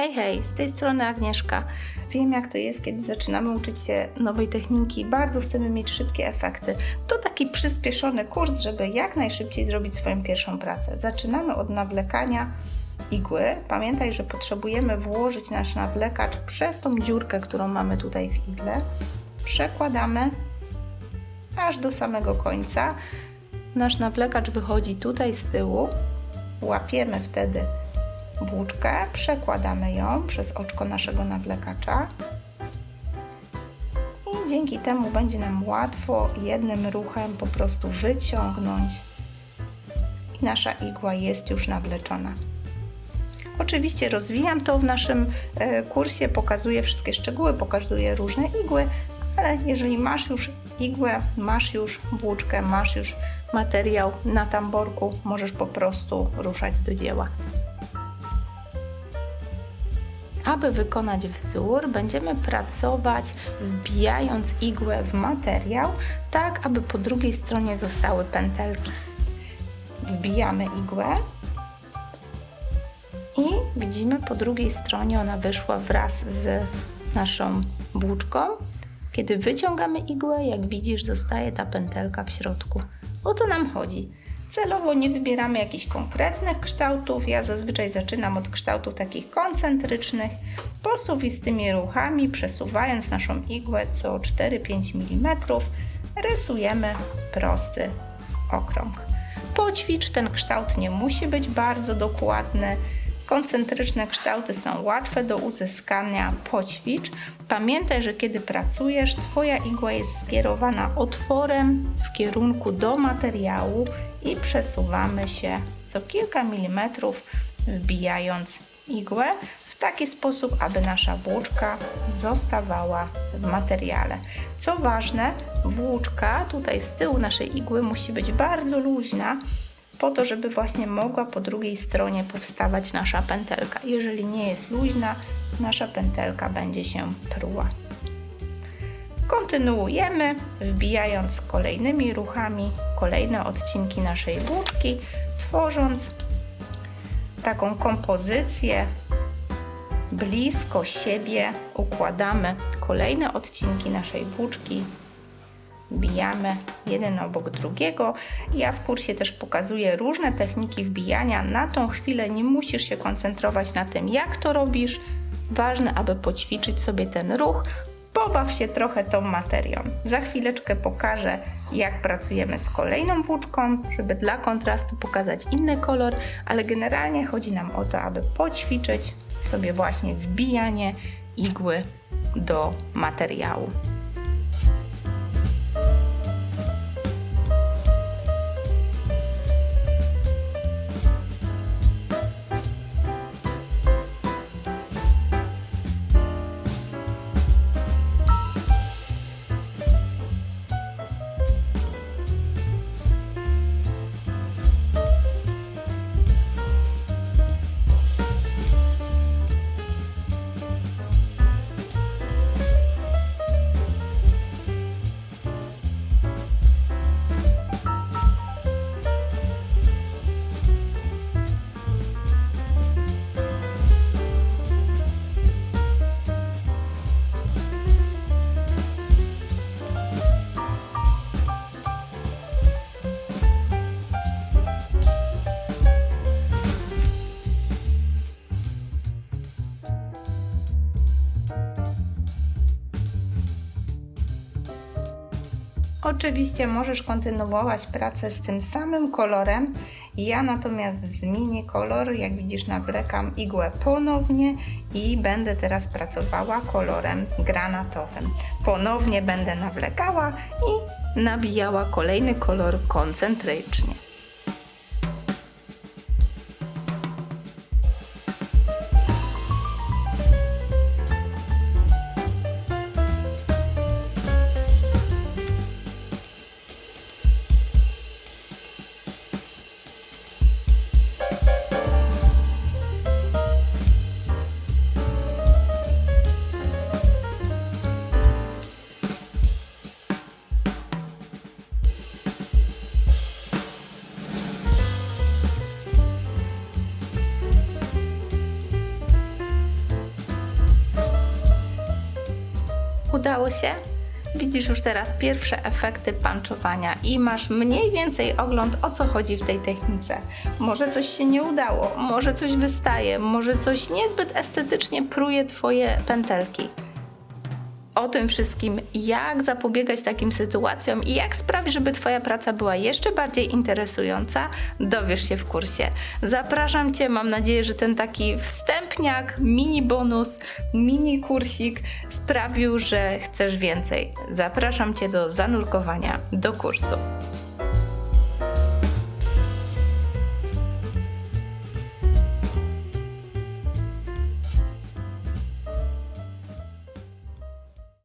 Hej, hej, z tej strony Agnieszka. Wiem, jak to jest, kiedy zaczynamy uczyć się nowej techniki. Bardzo chcemy mieć szybkie efekty. To taki przyspieszony kurs, żeby jak najszybciej zrobić swoją pierwszą pracę. Zaczynamy od nawlekania igły. Pamiętaj, że potrzebujemy włożyć nasz nawlekacz przez tą dziurkę, którą mamy tutaj w igle. Przekładamy aż do samego końca. Nasz nawlekacz wychodzi tutaj z tyłu. Łapiemy wtedy włóczkę, przekładamy ją przez oczko naszego nawlekacza i dzięki temu będzie nam łatwo jednym ruchem po prostu wyciągnąć i nasza igła jest już nawleczona. Oczywiście rozwijam to w naszym e, kursie, pokazuję wszystkie szczegóły, pokazuję różne igły, ale jeżeli masz już igłę, masz już włóczkę, masz już materiał na tamborku, możesz po prostu ruszać do dzieła. Aby wykonać wzór, będziemy pracować wbijając igłę w materiał, tak aby po drugiej stronie zostały pętelki. Wbijamy igłę i widzimy po drugiej stronie ona wyszła wraz z naszą włóczką. Kiedy wyciągamy igłę, jak widzisz, zostaje ta pętelka w środku. O to nam chodzi. Celowo nie wybieramy jakichś konkretnych kształtów. Ja zazwyczaj zaczynam od kształtów takich koncentrycznych, posuwistymi ruchami, przesuwając naszą igłę co 4-5 mm, rysujemy prosty okrąg. Poćwicz, ten kształt nie musi być bardzo dokładny. Koncentryczne kształty są łatwe do uzyskania. Poćwicz. Pamiętaj, że kiedy pracujesz, Twoja igła jest skierowana otworem w kierunku do materiału i przesuwamy się co kilka milimetrów, wbijając igłę w taki sposób, aby nasza włóczka zostawała w materiale. Co ważne, włóczka tutaj z tyłu naszej igły musi być bardzo luźna, po to, żeby właśnie mogła po drugiej stronie powstawać nasza pętelka. Jeżeli nie jest luźna, nasza pętelka będzie się pruła. Kontynuujemy, wbijając kolejnymi ruchami kolejne odcinki naszej włóczki, tworząc taką kompozycję blisko siebie. Układamy kolejne odcinki naszej włóczki, wbijamy jeden obok drugiego. Ja w kursie też pokazuję różne techniki wbijania. Na tą chwilę nie musisz się koncentrować na tym, jak to robisz. Ważne, aby poćwiczyć sobie ten ruch, pobaw się trochę tą materią. Za chwileczkę pokażę, jak pracujemy z kolejną włóczką, żeby dla kontrastu pokazać inny kolor, ale generalnie chodzi nam o to, aby poćwiczyć sobie właśnie wbijanie igły do materiału. Oczywiście możesz kontynuować pracę z tym samym kolorem. Ja natomiast zmienię kolor. Jak widzisz, nawlekam igłę ponownie i będę teraz pracowała kolorem granatowym. Ponownie będę nawlekała i nabijała kolejny kolor koncentrycznie. Udało się? Widzisz już teraz pierwsze efekty panczowania i masz mniej więcej ogląd o co chodzi w tej technice. Może coś się nie udało, może coś wystaje, może coś niezbyt estetycznie pruje Twoje pętelki. O tym wszystkim, jak zapobiegać takim sytuacjom i jak sprawić, żeby Twoja praca była jeszcze bardziej interesująca, dowiesz się w kursie. Zapraszam Cię, mam nadzieję, że ten taki wstępniak, mini bonus, mini kursik sprawił, że chcesz więcej. Zapraszam Cię do zanurkowania do kursu.